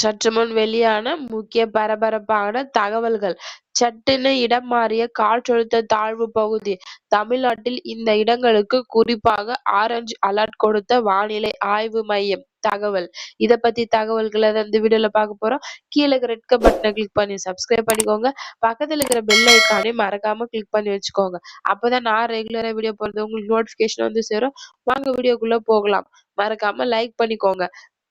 சற்று முன் வெளியான முக்கிய பரபரப்பான தகவல்கள். சட்டென இடம் மாறிய காற்றழுத்த தாழ்வு பகுதி. தமிழ்நாட்டில் இந்த இடங்களுக்கு குறிப்பாக ஆரஞ்சு அலர்ட் கொடுத்த வானிலை ஆய்வு மையம் தகவல். இத பத்தி தகவல்களை அந்த வீடியோல பார்க்க போறோம்? கீழே இருக்கிற ரெட் பட்டனை கிளிக் பண்ணி சப்ஸ்கிரைப் பண்ணிக்கோங்க. பக்கத்துல இருக்கிற பெல் ஐக்கானையும் மறக்காம கிளிக் பண்ணி வச்சுக்கோங்க. அப்பதான் நான் ரெகுலரா வீடியோ போறது உங்களுக்கு நோட்டிபிகேஷன் வந்து சேரும். வாங்க வீடியோக்குள்ள போகலாம். மறக்காம லைக் பண்ணிக்கோங்க.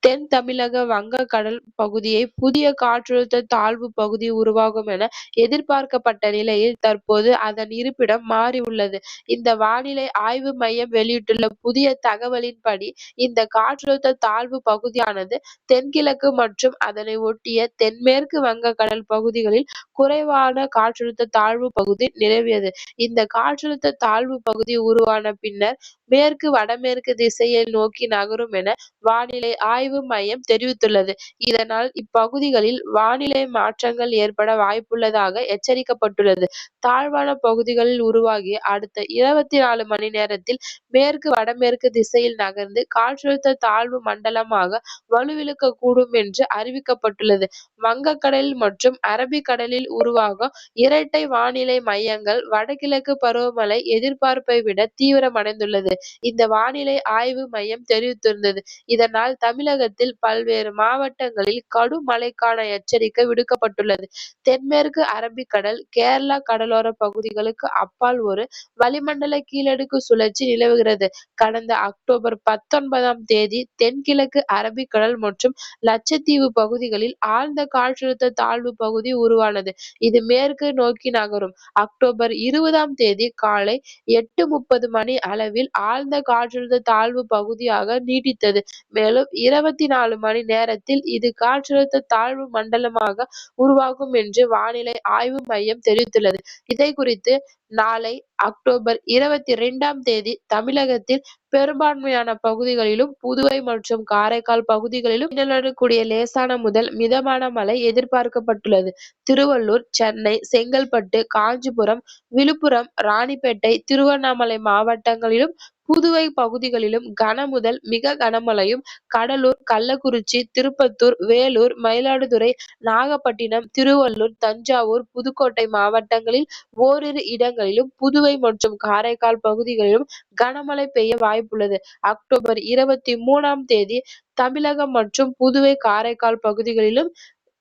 தென் தமிழக வங்கக்கடல் பகுதியை புதிய காற்றழுத்த தாழ்வு பகுதி உருவாகும் என எதிர்பார்க்கப்பட்ட நிலையில் தற்போது அதன் இருப்பிடம் மாறியுள்ளது. இந்த வானிலை ஆய்வு மையம் வெளியிட்டுள்ள புதிய தகவலின்படி இந்த காற்றழுத்த தாழ்வு பகுதியானது தென்கிழக்கு மற்றும் அதனை ஒட்டிய தென்மேற்கு வங்கக்கடல் பகுதிகளில் குறைவான காற்றழுத்த தாழ்வு பகுதி நிலவியது. இந்த காற்றழுத்த தாழ்வு பகுதி உருவான பின்னர் மேற்கு வடமேற்கு திசையை நோக்கி நகரும் என வானிலை ஆய்வு மையம் தெரிவித்துள்ளது. இதனால் இப்பகுதிகளில் வானிலை மாற்றங்கள் ஏற்பட வாய்ப்புள்ளதாக எச்சரிக்கப்பட்டுள்ளது. தாழ்வான பகுதிகளில் உருவாகி அடுத்த இருபத்தி நாலு மணி நேரத்தில் மேற்கு வடமேற்கு திசையில் நகர்ந்து காற்றழுத்த தாழ்வு மண்டலமாக வலுவிழக்கக்கூடும் என்று அறிவிக்கப்பட்டுள்ளது. வங்கக்கடலில் மற்றும் அரபிக்கடலில் உருவாகும் இரட்டை வானிலை மையங்கள் வடகிழக்கு பருவமழை எதிர்பார்ப்பை விட தீவிரமடைந்துள்ளது. இந்த வானிலை ஆய்வு மையம் தெரிவித்திருந்தது. இதனால் தமிழக தமிழகத்தில் பல்வேறு மாவட்டங்களில் கடும் மழைக்கான எச்சரிக்கை விடுக்கப்பட்டுள்ளது. தென்மேற்கு அரபிக்கடல், கேரளா கடலோர பகுதிகளுக்கு அப்பால் ஒரு வளிமண்டல கீழடுக்கு சுழற்சி நிலவுகிறது. கடந்த அக்டோபர் பத்தொன்பதாம் தேதி தென்கிழக்கு அரபிக்கடல் மற்றும் லட்சத்தீவு பகுதிகளில் ஆழ்ந்த காற்றழுத்த தாழ்வு பகுதி உருவானது. இது மேற்கு நோக்கி நகரும். அக்டோபர் இருபதாம் தேதி காலை எட்டு.முப்பது மணி அளவில் ஆழ்ந்த காற்றழுத்த தாழ்வு பகுதியாக நீடித்தது. மேலும் இரவு இருபத்தி நாலு மணி நேரத்தில் இது காற்றழுத்த தாழ்வு மண்டலமாக உருவாகும் என்று வானிலை ஆய்வு மையம் தெரிவித்துள்ளது. இதை குறித்து நாளை அக்டோபர் இருபத்தி இரண்டாம் தேதி தமிழகத்தில் பெரும்பான்மையான பகுதிகளிலும், புதுவை மற்றும் காரைக்கால் பகுதிகளிலும் கூடிய லேசான முதல் மிதமான மழை எதிர்பார்க்கப்பட்டுள்ளது. திருவள்ளூர், சென்னை, செங்கல்பட்டு, காஞ்சிபுரம், விழுப்புரம், ராணிப்பேட்டை, திருவண்ணாமலை மாவட்டங்களிலும், புதுவை பகுதிகளிலும் கன முதல் மிக கனமழையும், கடலூர், கள்ளக்குறிச்சி, திருப்பத்தூர், வேலூர், மயிலாடுதுறை, நாகப்பட்டினம், திருவள்ளூர், தஞ்சாவூர், புதுக்கோட்டை மாவட்டங்களில் ஓரிரு மாவட்டங்களிலும் புதுவை மற்றும் காரைக்கால் பகுதிகளிலும் கனமழை பெய்ய வாய்ப்புள்ளது. அக்டோபர் இருபத்தி மூணாம் தேதி தமிழகம் மற்றும் புதுவை, காரைக்கால் பகுதிகளிலும்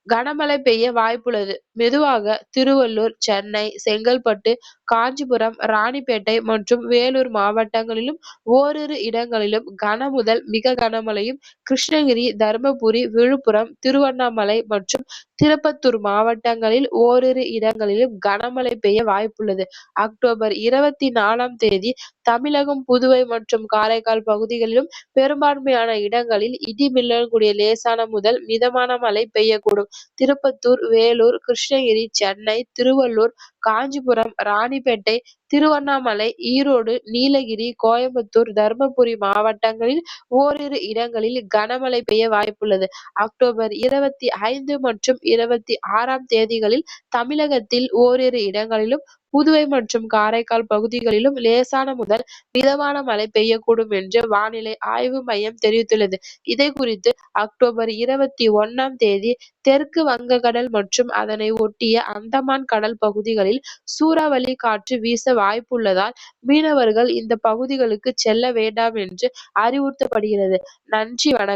கனமழை பெய்ய வாய்ப்புள்ளது. மெதுவாக திருவள்ளூர், சென்னை, செங்கல்பட்டு, காஞ்சிபுரம், ராணிப்பேட்டை மற்றும் வேலூர் மாவட்டங்களிலும் ஓரிரு இடங்களிலும் கன முதல் மிக கனமழையும், கிருஷ்ணகிரி, தர்மபுரி, விழுப்புரம், திருவண்ணாமலை மற்றும் திருப்பத்தூர் மாவட்டங்களில் ஓரிரு இடங்களிலும் கனமழை பெய்ய வாய்ப்புள்ளது. அக்டோபர் இருபத்தி நாலாம் தேதி தமிழகம், புதுவை மற்றும் காரைக்கால் பகுதிகளிலும் பெரும்பான்மையான இடங்களில் இடி மின்னலுடன் கூடிய லேசான முதல் மிதமான மழை பெய்யக்கூடும். திருப்பத்தூர், வேலூர், கிருஷ்ணகிரி, சென்னை, திருவள்ளூர், காஞ்சிபுரம், ராணி ராணிப்பேட்டை, திருவண்ணாமலை, ஈரோடு, நீலகிரி, கோயம்புத்தூர், தர்மபுரி மாவட்டங்களில் ஓரிரு இடங்களில் கனமழை பெய்ய வாய்ப்புள்ளது. அக்டோபர் இருபத்தி ஐந்து மற்றும் இருபத்தி ஆறாம் தேதிகளில் தமிழகத்தில் ஓரிரு இடங்களிலும், புதுவை மற்றும் காரைக்கால் பகுதிகளிலும் லேசான முதல் மிதமான மழை பெய்யக்கூடும் என்று வானிலை ஆய்வு மையம் தெரிவித்துள்ளது. இதை குறித்து அக்டோபர் இருபத்தி ஒண்ணாம் தேதி தெற்கு வங்கக்கடல் மற்றும் அதனை ஒட்டிய அந்தமான் கடல் பகுதிகளில் சூறாவளி காற்று வீச வாய்ப்புள்ளதால் மீனவர்கள் இந்த பகுதிகளுக்கு செல்ல வேண்டாம் என்று அறிவுறுத்தப்படுகிறது. நன்றி வணக்கம்.